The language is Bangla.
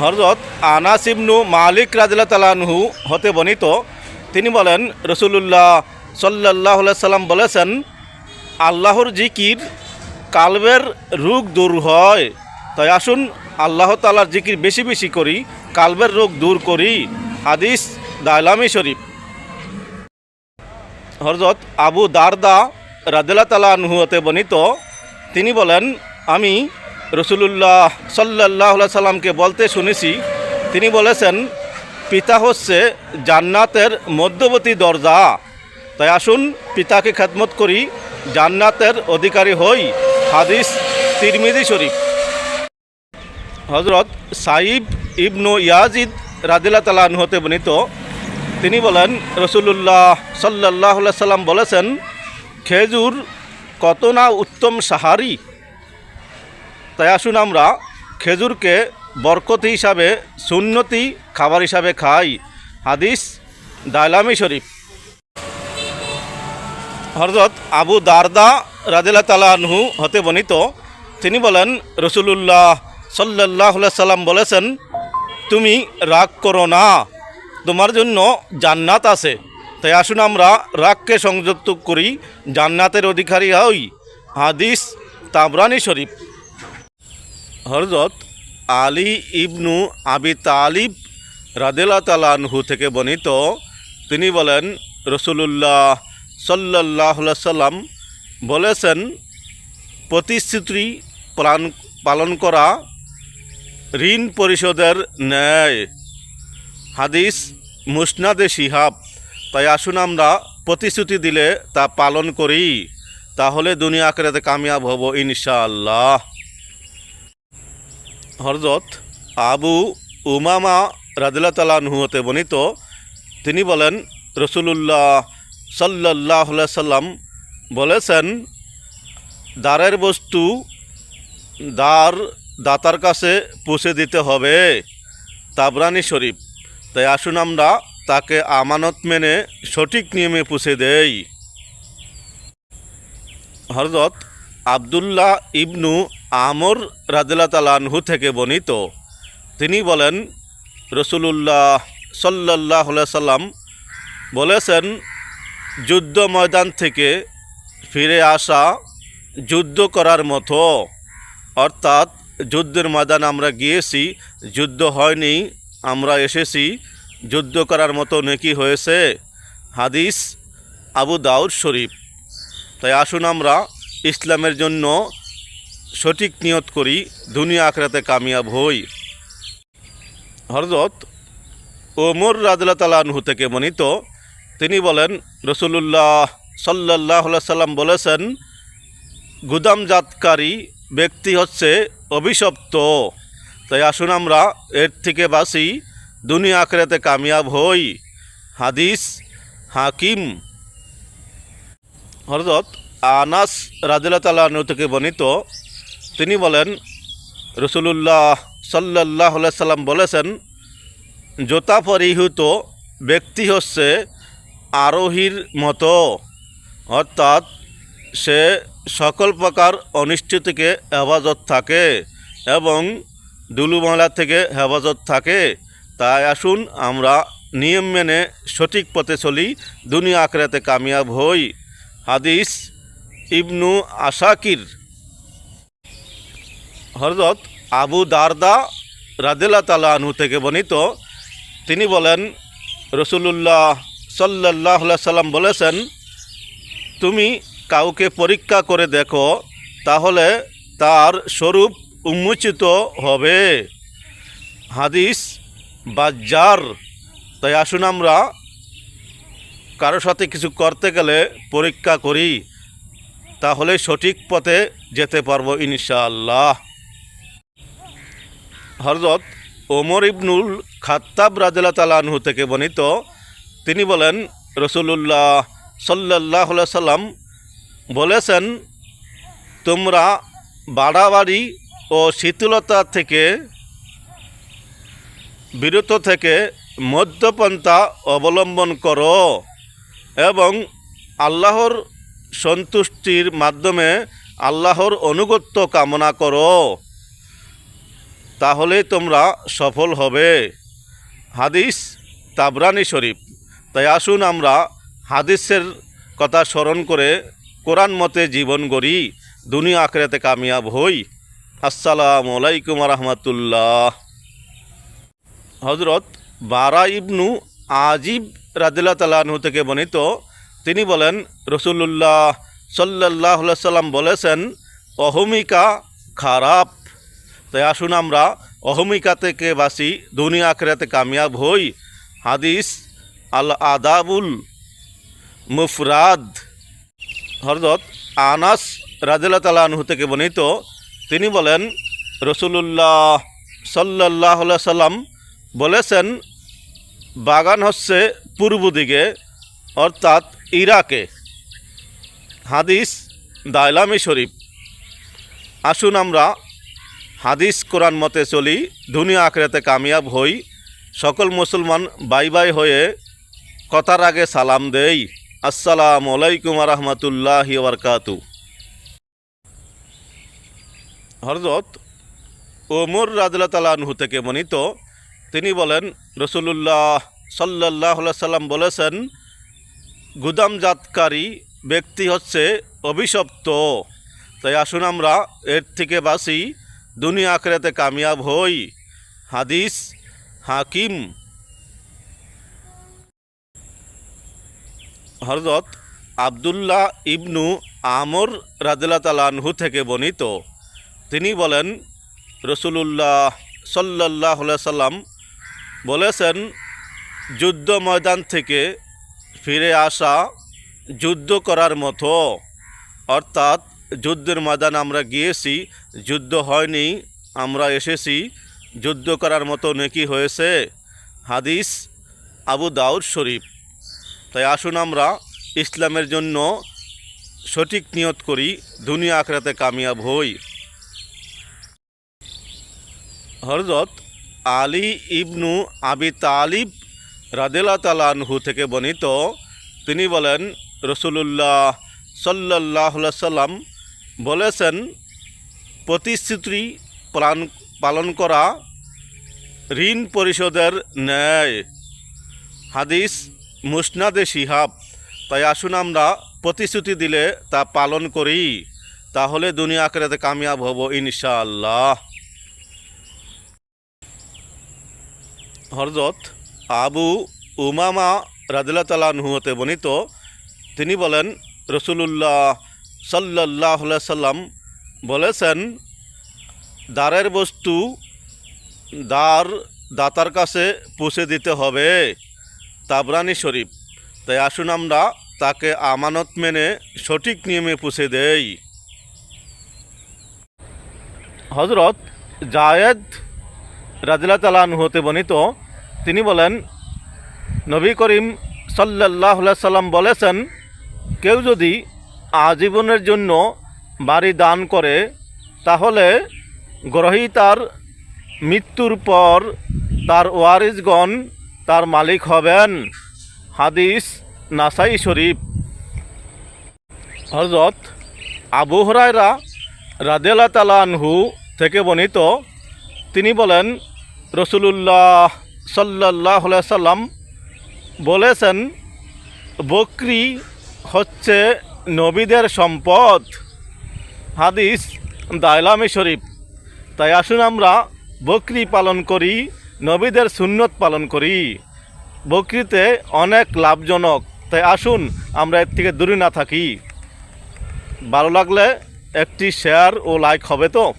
হরজত আনাসিবনু মালিক রাজিল্লা তালানহু হতে বর্ণিত। তিনি বলেন, রসুলুল্লাহ সাল্লাহ সাল্লাম বলেছেন, আল্লাহর জিকির কালবের রোগ দূর হয়। তাই আসুন, আল্লাহ তালার জিকির বেশি বেশি করি, কালবের রোগ দূর করি। হাদিস দাইলামি শরীফ। হরজত আবু দারদা রাদিল্লা তালা হতে বর্ণিত। তিনি বলেন, আমি রসুলুল্লাহ সাল্লাহ সাল্লামকে বলতে শুনেছি, তিনি বলেছেন, পিতা হচ্ছে জান্নাতের মধ্যবর্তী দরজা। তাই আসুন, পিতাকে খেদমত করি, জান্নাতের অধিকারী হই। হাদিস তিরমিজি শরীফ। হজরত সাইব ইবনু ইয়াজিদ রাদিল্লা তালা হতে বর্ণিত, তিনি বলেন রসুল্লাহ সাল্লাহ সাল্লাম বলেছেন, খেজুর কত না উত্তম সাহারি তাই আসুন আমরা খেজুরকে বরকতি হিসাবে, সুন্নতি খাবার হিসাবে খাই। হাদিস দাইলামি শরীফ। হরজত আবু দারদা রাজিল্লা তালাহু হতে বর্ণিত, তিনি বলেন, রসুলুল্লাহ সাল্লাহ সাল্লাম বলেছেন, তুমি রাগ করো না, তোমার জন্য জান্নাত আছে। তাই আসুন আমরা রাগকে সংযুক্ত করি, জান্নাতের অধিকারী হই। হাদিস তাবরানি শরীফ। হরজত আলী ইবনু আবি তালিব রাদেলা তালানহু থেকে বর্ণিত, তিনি বলেন, রসুলুল্লাহ সাল্লাহ সাল্লাম বলেছেন, প্রতিশ্রুতি প্রাণ পালন করা ঋণ পরিশোধের ন্যায়। হাদিস মুসনাদে শিহাব। তাই আসুন আমরা প্রতিশ্রুতি দিলে তা পালন করি, তাহলে দুনিয়া আখেরাতে কামিয়াব হব ইনশাআল্লাহ। হরজত আবু উমামা রাদিল্লা তালাহু হতে বর্ণিত, তিনি বলেন, রসুলুল্লাহ সাল্লাহ সাল্লাম বলেছেন দ্বারের বস্তু দ্বার দাতার কাছে পৌঁছে দিতে হবে, তাবরানি শরীফ। তাই আসুন আমরা তাকে আমানত মেনে সঠিক নিয়মে পুষে দেই। হরজত আবদুল্লাহ ইবনু আমর তালানহু থেকে বর্ণিত। তিনি বলেন, রসুলুল্লাহ সাল্লাহ সাল্লাম বলেছেন, যুদ্ধ ময়দান থেকে ফিরে আসা যুদ্ধ করার মতো। অর্থাৎ, যুদ্ধের ময়দান আমরা গিয়েছি, যুদ্ধ হয়নি, আমরা এসেছি, যুদ্ধ করার মতো নেকি হয়েছে। হাদিস আবু দাউদ শরীফ। তাই আসুন আমরা ইসলামের জন্য সঠিক নিয়ত করি, দুনিয়া আখরাতে কামিয়াব হই। হরজত ওমর রাজলা তালানহু থেকে মনিত তিনি বলেন, রসুলুল্লাহ সাল্লাহ সাল্লাম বলেছেন, গুদামজাতকারী ব্যক্তি হচ্ছে অভিশপ্ত। তাই আসুন আমরা এর থেকে বাসি দুনিয়া আখরাতে কামিয়াব হই। হাদিস হাকিম। হরজত আনাস রাজিল্লা তাল্লাহ থেকে বর্ণিত তিনি বলেন, রসুলুল্লাহ সাল্লাহ সাল্লাম বলেছেন, জোতা পরিহিত ব্যক্তি হচ্ছে আরোহীর মতো। অর্থাৎ সে সকল প্রকার অনিষ্ট থেকে হেফাজত থাকে এবং দুলুমলা থেকে হেফাজত থাকে। তাই আসুন আমরা নিয়ম মেনে সঠিক পথে চলি, দুনিয়া আখরাতে কামিয়াব হই। হাদিস ইবনু আশাকির হরজত আবু দারদা রাদিল্লা তালাহু থেকে বর্ণিত, তিনি বলেন, রসুলুল্লাহ সাল্লাহ সাল্লাম বলেছেন, তুমি কাউকে পরীক্ষা করে দেখো, তাহলে তার স্বরূপ উন্মোচিত হবে। হাদিস বাজ্জার। তাই আসুন আমরা কারোর সাথে কিছু করতে গেলে পরীক্ষা করি, তাহলে সঠিক পথে যেতে পারব ইনশাআল্লাহ। হরজত ওমর ইবনুল খাত্তাব রাজা তালানহু থেকে বর্ণিত, তিনি বলেন, রসুলুল্লাহ সাল্লাহ সাল্লাম বলেছেন, তোমরা বাড়াবাড়ি ও শীতলতা থেকে, বিরত থেকে মধ্যপন্থা অবলম্বন করো এবং আল্লাহর সন্তুষ্টির মাধ্যমে আল্লাহর অনুগত্য কামনা করো। তাহলে তোমরা সফল হবে। হাদিস তাবরানি শরীফ। তাই আসুন আমরা হাদিসের কথা স্মরণ করে কোরআন মতে জীবন গড়ি, দুনিয়া আখেরাতে কামিয়াব হই। আসসালামু আলাইকুম রহমতুল্লাহ। হজরত বারা ইবনু আজিব রাদিল্লা তালাহু থেকে বর্ণিত, তিনি বলেন রসুল্লাহ সাল্লাহ সাল্লাম বলেছেন, অহমিকা খারাপ। তাই আসুন আমরা অহমিকা থেকে বাসি দুনিয়া আখেরাতে কামিয়াব হই। হাদিস, আল আদাবুল মুফরাদ। হরদত আনাস রাজিল্লা তালাহু থেকে বর্ণিত, তিনি বলেন রসুল্লাহ সাল্লাহ সাল্লাম বলেছেন, বাগান হচ্ছে পূর্ব দিকে, অর্থাৎ ইরাকে। হাদিস দাইলামি শরীফ। আসুন আমরা হাদিস, কোরআন মতে চলি, দুনিয়া আখড়াতে কামিয়াব হই, সকল মুসলমান বাই বাই হয়ে কথার আগে সালাম দেই। আসসালামু আলাইকুম রহমতুল্লাহ বরকাতু হরজত ওমর তালাহু থেকে বর্ণিত তিনি বলেন রসুল্লাহ সাল্লাহ সাল্লাম বলেছেন গুদামজাতকারী ব্যক্তি হচ্ছে অভিশপ্ত। তাই আসুন আমরা এর থেকে বাসি দুনিয়া আখড়াতে কামিয়াব হই। হাদিস হাকিম। হরজত আবদুল্লাহ ইবনু আমর রাদিল্লা তালাহু থেকে বর্ণিত। তিনি বলেন, রসুলুল্লাহ সাল্লাহ সাল্লাম বলেছেন, যুদ্ধ ময়দান থেকে ফিরে আসা যুদ্ধ করার মতো, অর্থাৎ যুদ্ধের ময়দান আমরা গিয়েছি, যুদ্ধ হয়নি, আমরা এসেছি, যুদ্ধ করার মতো নেকি হয়েছে, হাদিস আবু দাউদ শরীফ। তাই আসুন আমরা ইসলামের জন্য সঠিক নিয়ত করি, দুনিয়া আখড়াতে কামিয়াব হই। হরজত আলী ইবনু আবি তালিব রাদেলা তালানহু থেকে বর্ণিত, তিনি বলেন, রসুলুল্লাহ সাল্লাহ সাল্লাম বলেছেন, প্রতিশ্রুতি পালন পালন করা ঋণ পরিশোধের ন্যায়। হাদিস মুসনাদে শিহাব। তাই আসুন আমরা প্রতিশ্রুতি দিলে তা পালন করি। তাহলে দুনিয়া আখেরাতে কামিয়াব হব ইনশাআল্লাহ। হরজত আবু উমামা রাদিল্লা তালাহু হতে বর্ণিত। তিনি বলেন, রসুলুল্লাহ সাল্লাহ সাল্লাম বলেছেন দ্বারের বস্তু দ্বার দাতার কাছে পৌঁছে দিতে হবে তাবরানি শরীফ। তাই আসুন আমরা তাকে আমানত মেনে সঠিক নিয়মে পুষে দেই। হজরত জায়েদ রাজিলা তালান হতে বর্ণিত, তিনি বলেন, নবী করিম সাল্লাহ সাল্লাম বলেছেন, কেউ যদি আজীবনের জন্য বাড়ি দান করে, তাহলে গ্রহীতার মৃত্যুর পর তার ওয়ারিসগণ তার মালিক হবেন। হাদিস নাসাই শরীফ। হজরত আবু হরাইরা রাদেলা তালানহু থেকে বর্ণিত, তিনি বলেন, রসুলুল্লাহ সাল্লাহ সাল্লাম বলেছেন, বকরি হচ্ছে নবীদের সম্পদ। হাদিস দায়লামে শরীফ। তাই আসুন আমরা বকরি পালন করি, নবীদের সুন্নত পালন করি। বকরিতে অনেক লাভজনক। তাই আসুন আমরা এর থেকে দূরে না থাকি। ভালো লাগলে একটি শেয়ার ও লাইক হবে তো?